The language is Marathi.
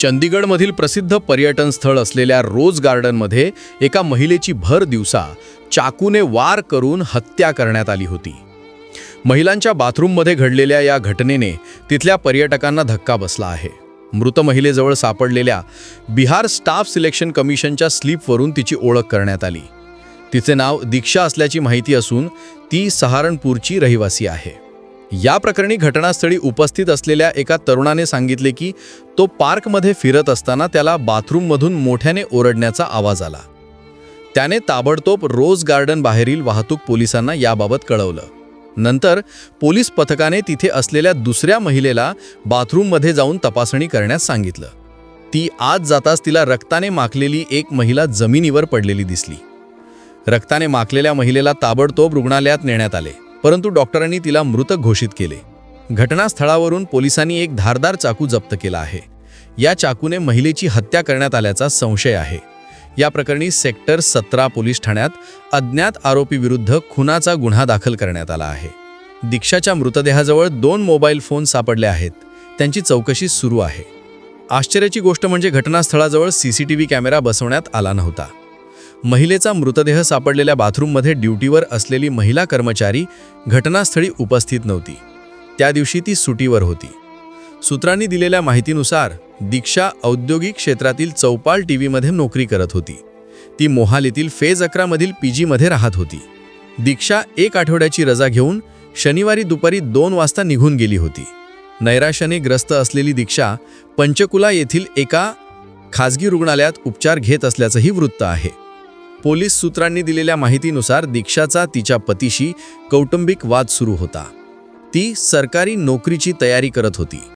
चंदीगडमधील प्रसिद्ध पर्यटन स्थळ असलेल्या रोज गार्डनमध्ये एका महिलेची भर दिवसा चाकूने वार करून हत्या करण्यात आली होती. महिलांच्या बाथरूममध्ये घडलेल्या या घटनेने तिथल्या पर्यटकांना धक्का बसला आहे. मृत महिलेजवळ सापडलेल्या बिहार स्टाफ सिलेक्शन कमिशनच्या स्लीपवरून तिची ओळख करण्यात आली. तिचे नाव दीक्षा असल्याची माहिती असून ती सहारणपूरची रहिवासी आहे. या प्रकरणी घटनास्थळी उपस्थित असलेल्या एका तरुणाने सांगितले की तो पार्कमध्ये फिरत असताना त्याला बाथरूममधून मोठ्याने ओरडण्याचा आवाज आला. त्याने ताबडतोब रोज गार्डन बाहेरील वाहतूक पोलिसांना याबाबत कळवलं. नंतर पोलीस पथकाने तिथे असलेल्या दुसऱ्या महिलेला बाथरूममध्ये जाऊन तपासणी करण्यास सांगितलं. ती आज जाताच तिला रक्ताने माखलेली एक महिला जमिनीवर पडलेली दिसली. रक्ताने माखलेल्या महिलेला ताबडतोब रुग्णालयात नेण्यात आले. परंतु डॉक्टरांनी तिला मृत घोषित केले. घटनास्थळावरून पोलिसांनी एक धारदार चाकू जप्त केला आहे. या चाकूने महिलेची हत्या करण्यात आल्याचा संशय आहे. या प्रकरणी सेक्टर सतरा पोलीस ठाण्यात अज्ञात आरोपीविरुद्ध खुनाचा गुन्हा दाखल करण्यात आला आहे. दीक्षाच्या मृतदेहाजवळ दोन मोबाईल फोन सापडले आहेत. त्यांची चौकशी सुरू आहे. आश्चर्याची गोष्ट म्हणजे घटनास्थळाजवळ सीसीटीव्ही कॅमेरा बसवण्यात आला नव्हता. महिलेचा मृतदेह सापडलेल्या बाथरूममध्ये ड्युटीवर असलेली महिला कर्मचारी घटनास्थळी उपस्थित नव्हती. त्या दिवशी ती सुटीवर होती. सूत्रांनी दिलेल्या माहितीनुसार दीक्षा औद्योगिक क्षेत्रातील चौपाल टी व्हीमध्ये नोकरी करत होती. ती मोहालीतील फेज अकरामधील पी जीमध्ये राहत होती. दीक्षा एक आठवड्याची रजा घेऊन शनिवारी दुपारी दोन वाजता निघून गेली होती. नैराश्याने ग्रस्त असलेली दीक्षा पंचकुला येथील एका खाजगी रुग्णालयात उपचार घेत असल्याचंही वृत्त आहे. पोलीस सूत्रांनी दिलेल्या माहितीनुसार दीक्षाचा तिच्या पतीशी कौटुंबिक वाद सुरू होता. ती सरकारी नोकरीची तयारी करत होती.